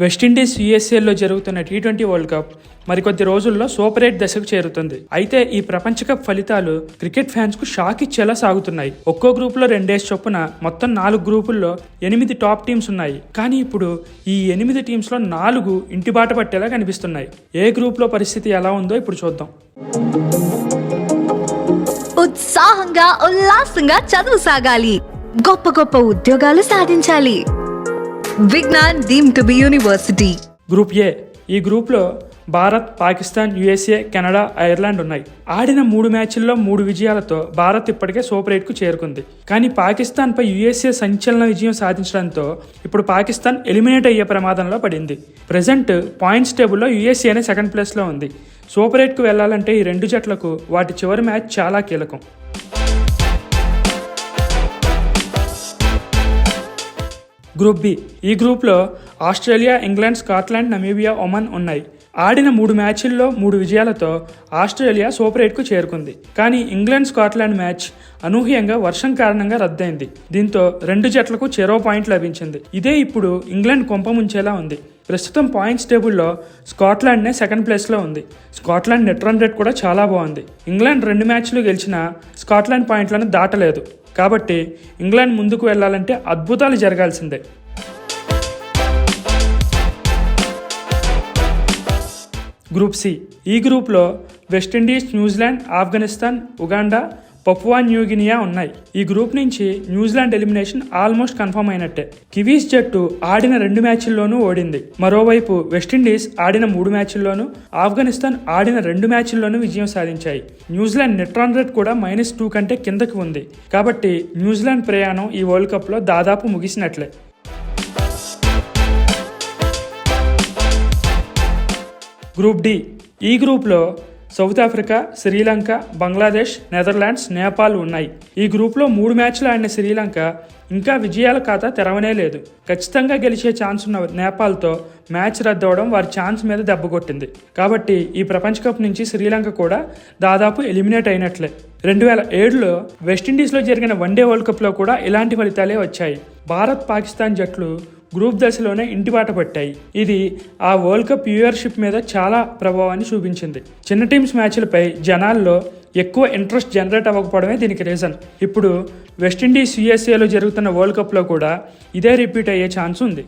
West Indies యుఎస్ఏలో జరుగుతున్న T twenty world cup మరికొద్ది రోజుల్లో సూపర్ ఎయిట్ దశకు చేరుతుంది. అయితే ఈ ప్రపంచ కప్ ఫలితాలు క్రికెట్ ఫ్యాన్స్కు షాక్ ఇచ్చేలా సాగుతున్నాయి. ఒక్కో గ్రూప్లో రెండేసి చొప్పున మొత్తం నాలుగు గ్రూపుల్లో ఎనిమిది టాప్ టీమ్స్ ఉన్నాయి. కానీ ఇప్పుడు ఈ ఎనిమిది టీమ్స్లో నాలుగు ఇంటి బాట పట్టేలా కనిపిస్తున్నాయి. ఏ గ్రూప్లో పరిస్థితి ఎలా ఉందో ఇప్పుడు చూద్దాం. ఉత్సాహంగా ఉల్లాసంగా చదువు సాగాలి. గొప్ప గొప్ప ఉద్యోగాలు సాధించాలి. Vignan deemed to be university. Group A. ఈ గ్రూప్లో Bharat Pakistan USA Canada Ireland ఉన్నాయి. ఆడిన మూడు మ్యాచ్ల్లో మూడు విజయాలతో భారత్ ఇప్పటికే సూపర్ ఎయిట్కు చేరుకుంది. కానీ పాకిస్తాన్పై యుఎస్ఏ సంచలన విజయం సాధించడంతో ఇప్పుడు పాకిస్తాన్ ఎలిమినేట్ అయ్యే ప్రమాదంలో పడింది. ప్రజెంట్ పాయింట్స్ టేబుల్లో యుఎస్ఏనే సెకండ్ ప్లేస్లో ఉంది. సూపర్ ఎయిట్కు వెళ్ళాలంటే ఈ రెండు జట్లకు వాటి చివరి మ్యాచ్ చాలా కీలకం. Group B. ఈ గ్రూప్లో Australia England Scotland Namibia Oman ఉన్నాయి. ఆడిన మూడు మ్యాచ్ల్లో మూడు విజయాలతో ఆస్ట్రేలియా సూపర్ ఎయిట్కు చేరుకుంది. కానీ ఇంగ్లాండ్ స్కాట్లాండ్ మ్యాచ్ అనూహ్యంగా వర్షం కారణంగా రద్దయింది. దీంతో రెండు జట్లకు చెరో పాయింట్ లభించింది. ఇదే ఇప్పుడు ఇంగ్లాండ్ కొంప ముంచేలా ఉంది. ప్రస్తుతం పాయింట్స్ టేబుల్లో స్కాట్లాండ్నే సెకండ్ ప్లేస్లో ఉంది. స్కాట్లాండ్ నెట్ రన్ రేట్ కూడా చాలా బాగుంది. ఇంగ్లాండ్ రెండు మ్యాచ్లు గెలిచినా స్కాట్లాండ్ పాయింట్లను దాటలేదు. కాబట్టి ఇంగ్లాండ్ ముందుకు వెళ్ళాలంటే అద్భుతాలు జరగాల్సిందే. Group C. ఈ గ్రూప్లో West Indies New Zealand Afghanistan Uganda Papua New Guinea ఉన్నాయి. ఈ గ్రూప్ నుంచి New Zealand elimination almost confirm అయినట్టే. కివీస్ జట్టు ఆడిన రెండు మ్యాచ్ల్లోనూ ఓడింది. మరోవైపు వెస్టిండీస్ ఆడిన మూడు మ్యాచ్ల్లోనూ ఆఫ్ఘనిస్తాన్ ఆడిన రెండు మ్యాచ్ల్లోనూ విజయం సాధించాయి. New Zealand net run rate కూడా మైనస్ టూ కంటే కిందకి ఉంది. కాబట్టి న్యూజిలాండ్ ప్రయాణం ఈ వరల్డ్ కప్లో దాదాపు ముగిసినట్లే. Group D. ఈ గ్రూప్లో South Africa Sri Lanka Bangladesh Netherlands Nepal ఉన్నాయి. ఈ గ్రూప్లో మూడు మ్యాచ్లు ఆడిన శ్రీలంక ఇంకా విజయాల ఖాతా తెరవనే లేదు. ఖచ్చితంగా గెలిచే ఛాన్స్ ఉన్న నేపాల్తో మ్యాచ్ రద్దవడం వారి ఛాన్స్ మీద దెబ్బ కొట్టింది. కాబట్టి ఈ ప్రపంచ కప్ నుంచి శ్రీలంక కూడా దాదాపు ఎలిమినేట్ అయినట్లే. రెండు వేల ఏడులో వెస్టిండీస్లో జరిగిన వన్డే వరల్డ్ కప్లో కూడా ఇలాంటి ఫలితాలే వచ్చాయి. భారత్ పాకిస్తాన్ జట్లు గ్రూప్ దశలోనే ఇంటిబాట పట్టాయి. ఇది ఆ వరల్డ్ కప్ వ్యూయర్షిప్ మీద చాలా ప్రభావాన్ని చూపించింది. చిన్న టీమ్స్ మ్యాచ్లపై జనాల్లో ఎక్కువ ఇంట్రెస్ట్ జనరేట్ అవ్వకపోవడమే దీనికి రీజన్. ఇప్పుడు వెస్టిండీస్ యుఎస్ఏలో జరుగుతున్న వరల్డ్ కప్లో కూడా ఇదే రిపీట్ అయ్యే ఛాన్స్ ఉంది.